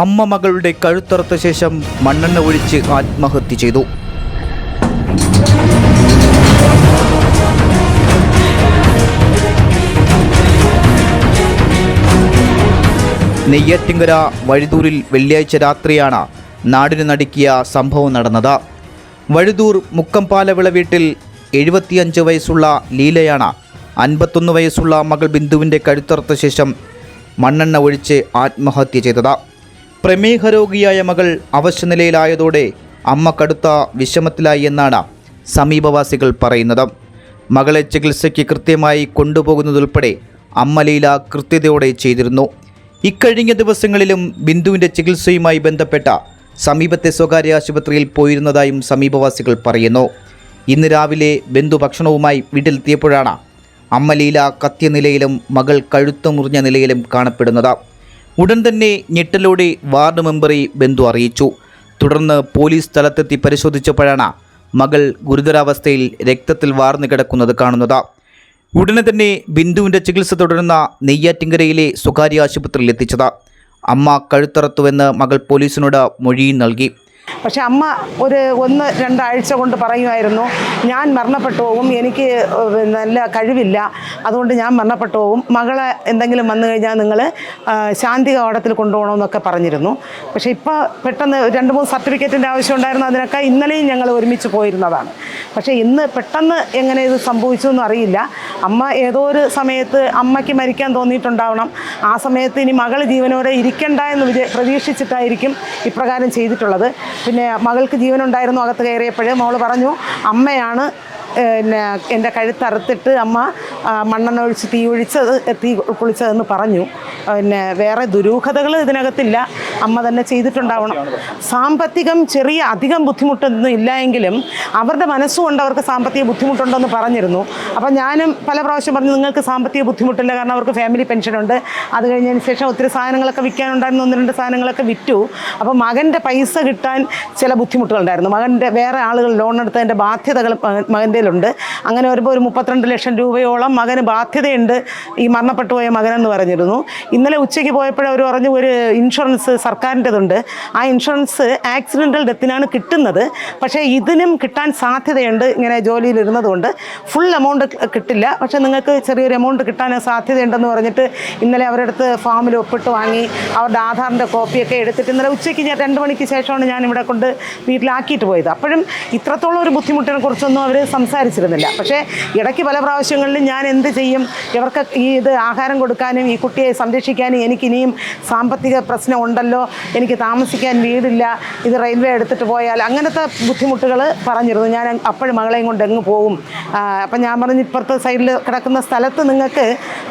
അമ്മ മകളുടെ കഴുത്തറുത്ത ശേഷം മണ്ണെണ്ണ ഒഴിച്ച് ആത്മഹത്യ ചെയ്തു. നെയ്യാറ്റിങ്കര വഴുതൂരിൽ വെള്ളിയാഴ്ച രാത്രിയാണ് നാടിന് നടുക്കിയ സംഭവം നടന്നത്. വഴുതൂർ മുക്കംപാലവിള വീട്ടിൽ എഴുപത്തിയഞ്ച് വയസ്സുള്ള ലീലയാണ് അൻപത്തൊന്ന് വയസ്സുള്ള മകൾ ബിന്ദുവിന്റെ കഴുത്തറുത്ത ശേഷം മണ്ണെണ്ണ ഒഴിച്ച് ആത്മഹത്യ ചെയ്തത്. പ്രമേഹ രോഗിയായ മകൾ അവശനിലയിലായതോടെ അമ്മ കടുത്ത വിഷമത്തിലായി എന്നാണ് സമീപവാസികൾ പറയുന്നത്. മകളെ ചികിത്സയ്ക്ക് കൃത്യമായി കൊണ്ടുപോകുന്നതുൾപ്പെടെ അമ്മ ലീല കൃത്യതയോടെ ചെയ്തിരുന്നു. ഇക്കഴിഞ്ഞ ദിവസങ്ങളിലും ബിന്ദുവിന്റെ ചികിത്സയുമായി ബന്ധപ്പെട്ട സമീപത്തെ സ്വകാര്യ ആശുപത്രിയിൽ പോയിരുന്നതായും സമീപവാസികൾ പറയുന്നു. ഇന്ന് രാവിലെ ബന്ധു ഭക്ഷണവുമായി വീട്ടിലെത്തിയപ്പോഴാണ് അമ്മ ലീല കത്തിയ നിലയിലും മകൾ കഴുത്തു മുറിഞ്ഞ നിലയിലും കാണപ്പെടുന്നത്. ഉടൻ തന്നെ ഞെട്ടലോടെ വാർഡ് മെമ്പറെ ബന്ധു അറിയിച്ചു. തുടർന്ന് പോലീസ് സ്ഥലത്തെത്തി പരിശോധിച്ചപ്പോഴാണ് മകൾ ഗുരുതരാവസ്ഥയിൽ രക്തത്തിൽ വാർന്നു കിടക്കുന്നത് കാണുന്നത്. ഉടനെ തന്നെ ബിന്ദുവിന്റെ ചികിത്സ തുടരുന്ന നെയ്യാറ്റിങ്കരയിലെ സ്വകാര്യ ആശുപത്രിയിൽ എത്തിച്ചത്. അമ്മ കഴുത്തറത്തുവെന്ന് മകൾ പോലീസിനോട് മൊഴിയും നൽകി. പക്ഷെ അമ്മ ഒരു ഒന്ന് രണ്ടാഴ്ച കൊണ്ട് പറയുമായിരുന്നു ഞാൻ മരണപ്പെട്ടു പോകും എനിക്ക് നല്ല കഴിവില്ല അതുകൊണ്ട് ഞാൻ മരണപ്പെട്ടു പോകും മകളെ എന്തെങ്കിലും വന്നു കഴിഞ്ഞാൽ നിങ്ങൾ ശാന്തി കവാടത്തിൽ കൊണ്ടുപോകണമെന്നൊക്കെ പറഞ്ഞിരുന്നു. പക്ഷെ ഇപ്പോൾ പെട്ടെന്ന് രണ്ട് മൂന്ന് സർട്ടിഫിക്കറ്റിന്റെ ആവശ്യം ഉണ്ടായിരുന്നു അതിനൊക്കെ ഇന്നലെയും ഞങ്ങൾ ഒരുമിച്ച് പോയിരുന്നതാണ്. പക്ഷേ ഇന്ന് പെട്ടെന്ന് എങ്ങനെ ഇത് സംഭവിച്ചു എന്ന് അറിയില്ല അമ്മ ഏതോ ഒരു സമയത്ത് അമ്മയ്ക്ക് മരിക്കാൻ തോന്നിയിട്ടുണ്ടാവണം. ആ സമയത്ത് ഇനി മകൾ ജീവനോടെ ഇരിക്കണ്ട എന്ന് വിചാ പ്രതീക്ഷിച്ചിട്ടായിരിക്കും ഇപ്രകാരം ചെയ്തിട്ടുള്ളത്. പിന്നെ മകൾക്ക് ജീവനുണ്ടായിരുന്നു അകത്ത് കയറിയപ്പോൾ മോൾ പറഞ്ഞു അമ്മയാണ് പിന്നെ എന്റെ കഴുത്തറുത്തിട്ട് അമ്മ മണ്ണെണ്ണ ഒഴിച്ച് തീ ഒഴിച്ചത് തീ കുളിച്ചതെന്ന് പറഞ്ഞു. പിന്നെ വേറെ ദുരൂഹതകൾ ഇതിനകത്തില്ല. അമ്മ തന്നെ ചെയ്തിട്ടുണ്ടാവണം. സാമ്പത്തികം ചെറിയ അധികം ബുദ്ധിമുട്ടൊന്നും ഇല്ല എങ്കിലും അവരുടെ മനസ്സുകൊണ്ട് അവർക്ക് സാമ്പത്തിക ബുദ്ധിമുട്ടുണ്ടെന്ന് പറഞ്ഞിരുന്നു. അപ്പം ഞാനും പല പ്രാവശ്യം പറഞ്ഞു നിങ്ങൾക്ക് സാമ്പത്തിക ബുദ്ധിമുട്ടില്ല കാരണം അവർക്ക് ഫാമിലി പെൻഷനുണ്ട് അത് കഴിഞ്ഞതിന് ശേഷം ഒത്തിരി സാധനങ്ങളൊക്കെ വിൽക്കാനുണ്ടായിരുന്നു. ഒന്ന് രണ്ട് സാധനങ്ങളൊക്കെ വിറ്റു. അപ്പോൾ മകന്റെ പൈസ കിട്ടാൻ ചില ബുദ്ധിമുട്ടുകളുണ്ടായിരുന്നു. മകന്റെ വേറെ ആളുകൾ ലോൺ എടുത്തതിന്റെ ബാധ്യതകൾ മകൻ- മകന്റെ ഉണ്ട് അങ്ങനെ വരുമ്പോൾ ഒരു മുപ്പത്തിരണ്ട് ലക്ഷം രൂപയോളം മകന് ബാധ്യതയുണ്ട് ഈ മരണപ്പെട്ടു പോയ മകനെന്ന് പറഞ്ഞിരുന്നു. ഇന്നലെ ഉച്ചയ്ക്ക് പോയപ്പോൾ അവർ പറഞ്ഞു ഒരു ഇൻഷുറൻസ് സർക്കാരിന്റെതുണ്ട്. ആ ഇൻഷുറൻസ് ആക്സിഡന്റൽ ഡെത്തിനാണ് കിട്ടുന്നത്. പക്ഷേ ഇതിനും കിട്ടാൻ സാധ്യതയുണ്ട് ഇങ്ങനെ ജോലിയിലിരുന്നതുകൊണ്ട്. ഫുൾ എമൗണ്ട് കിട്ടില്ല. പക്ഷേ നിങ്ങൾക്ക് ചെറിയൊരു എമൗണ്ട് കിട്ടാൻ സാധ്യതയുണ്ടെന്ന് പറഞ്ഞിട്ട് ഇന്നലെ അവരുടെ അടുത്ത് ഫാമിൽ ഒപ്പിട്ട് വാങ്ങി അവരുടെ ആധാറിന്റെ കോപ്പിയൊക്കെ എടുത്തിട്ട് ഇന്നലെ ഉച്ചയ്ക്ക് ഞാൻ രണ്ട് മണിക്ക് ശേഷമാണ് ഞാൻ ഇവിടെ കൊണ്ട് വീട്ടിലാക്കിയിട്ട് പോയത്. അപ്പോഴും ഇത്രത്തോളം ഒരു ബുദ്ധിമുട്ടിനെ കുറിച്ചൊന്നും അവർ സംസാരിച്ചിരുന്നില്ല. പക്ഷേ ഇടയ്ക്ക് പല പ്രാവശ്യങ്ങളിലും ഞാൻ എന്ത് ചെയ്യും? ഇവർക്ക് ഈ ഇത് ആഹാരം കൊടുക്കാനും ഈ കുട്ടിയെ സംരക്ഷിക്കാനും എനിക്കിനിയും സാമ്പത്തിക പ്രശ്നം ഉണ്ടല്ലോ എനിക്ക് താമസിക്കാൻ വീടില്ല. ഇത് റെയിൽവേ എടുത്തിട്ട് പോയാൽ അങ്ങനത്തെ ബുദ്ധിമുട്ടുകൾ പറഞ്ഞിരുന്നു. ഞാൻ അപ്പോഴും മകളെയും കൊണ്ട് എങ്ങ് പോകും അപ്പം ഞാൻ പറഞ്ഞു ഇപ്പുറത്തെ സൈഡിൽ കിടക്കുന്ന സ്ഥലത്ത് നിങ്ങൾക്ക്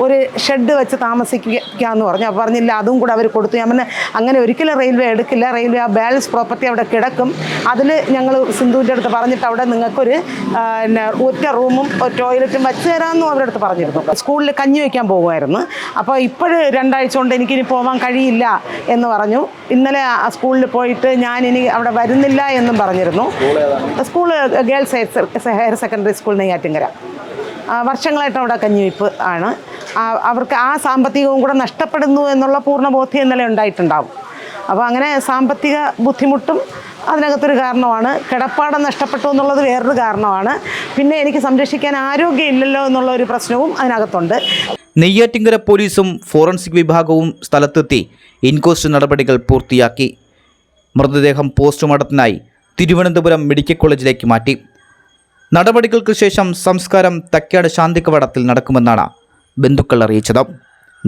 ഒരു ഷെഡ് വെച്ച് താമസിക്കാമെന്ന് പറഞ്ഞു. അപ്പോൾ പറഞ്ഞില്ല അതും കൂടെ അവർ കൊടുത്തു. ഞാൻ പറഞ്ഞു അങ്ങനെ ഒരിക്കലും റെയിൽവേ എടുക്കില്ല. റെയിൽവേ ആ ബാലൻസ് പ്രോപ്പർട്ടി അവിടെ കിടക്കും. അതിൽ ഞങ്ങൾ സിന്ധുവിന്റെ അടുത്ത് പറഞ്ഞിട്ട് അവിടെ നിങ്ങൾക്കൊരു പിന്നെ ഒറ്റ റൂമും ടോയ്ലറ്റും വെച്ച് തരാമെന്നും അവരുടെ അടുത്ത് പറഞ്ഞിരുന്നു. സ്കൂളിൽ കഞ്ഞി വയ്ക്കാൻ പോകുമായിരുന്നു. അപ്പോൾ ഇപ്പോൾ രണ്ടാഴ്ച കൊണ്ട് എനിക്കിനി പോകാൻ കഴിയില്ല എന്ന് പറഞ്ഞു. ഇന്നലെ ആ സ്കൂളിൽ പോയിട്ട് ഞാൻ ഇനി അവിടെ വരുന്നില്ല എന്നും പറഞ്ഞിരുന്നു. School girls higher secondary school Neyyattinkara വർഷങ്ങളായിട്ട് അവിടെ കഞ്ഞിവയ്പ്പ് ആണ്. അവർക്ക് ആ സാമ്പത്തികവും കൂടെ നഷ്ടപ്പെടുന്നു എന്നുള്ള പൂർണ ബോധ്യം ഇന്നലെ ഉണ്ടായിട്ടുണ്ടാവും. അപ്പോൾ അങ്ങനെ സാമ്പത്തിക ബുദ്ധിമുട്ടും അതിനകത്തൊരു കാരണമാണ്. കിടപ്പാടം നഷ്ടപ്പെട്ടു എന്നുള്ളത് വേറൊരു കാരണമാണ്. പിന്നെ എനിക്ക് സംരക്ഷിക്കാൻ ആരോഗ്യം ഇല്ലല്ലോ എന്നുള്ള ഒരു പ്രശ്നവും അതിനകത്തുണ്ട്. നെയ്യാറ്റിങ്കര പോലീസും ഫോറൻസിക് വിഭാഗവും സ്ഥലത്തെത്തി ഇൻക്വസ്റ്റ് നടപടികൾ പൂർത്തിയാക്കി. മൃതദേഹം പോസ്റ്റ്മോർട്ടത്തിനായി തിരുവനന്തപുരം മെഡിക്കൽ കോളേജിലേക്ക് മാറ്റി. നടപടികൾക്ക് ശേഷം സംസ്കാരം തക്കാട് ശാന്തിക്കവടത്തിൽ നടക്കുമെന്നാണ് ബന്ധുക്കൾ അറിയിച്ചത്.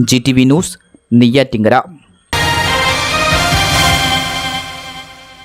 G T V news Neyyattinkara.